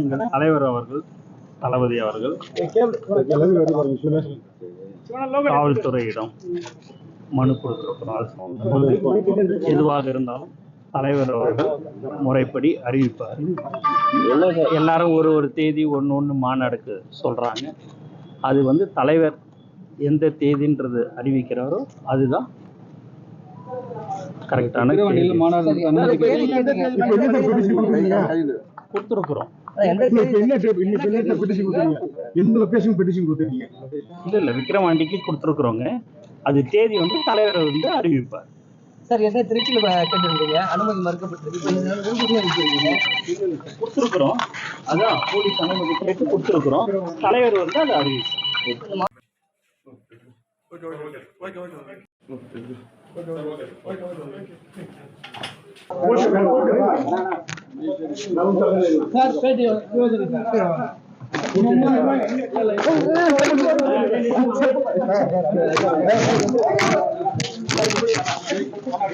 எங்கள் தலைவர் அவர்கள் தளபதி அவர்கள் காவல்துறையிடம் மனு கொடுத்திருக்கிறோம் எதுவாக இருந்தாலும் தலைவர் அவர்கள் முறைப்படி அறிவிப்பார். எல்லாரும் ஒரு ஒரு தேதி ஒன்று ஒன்று மாநாடுக்கு சொல்றாங்க. அது வந்து தலைவர் எந்த தேதின்றது அறிவிக்கிறாரோ அதுதான் கரெக்டான தேதி. கொடுத்திருக்கிறோம். எந்த இல்ல இல்ல விக்ரவாண்டிக்கு கொடுத்துருக்குறோங்க. அது தேதி வந்து தலைவர் வந்து அறிவிப்பார். சார் என்ன திருச்சியில் கேட்டிருந்தீங்க? அனுமதி மறுக்கப்பட்டிருக்கு. கொடுத்துருக்குறோம். அதான் போலீஸ் அனுமதி கேட்டு கொடுத்துருக்குறோம். தலைவர் வந்து அதை அறிவிப்பார். சார் பேட்டி யோஜனை சார் சார்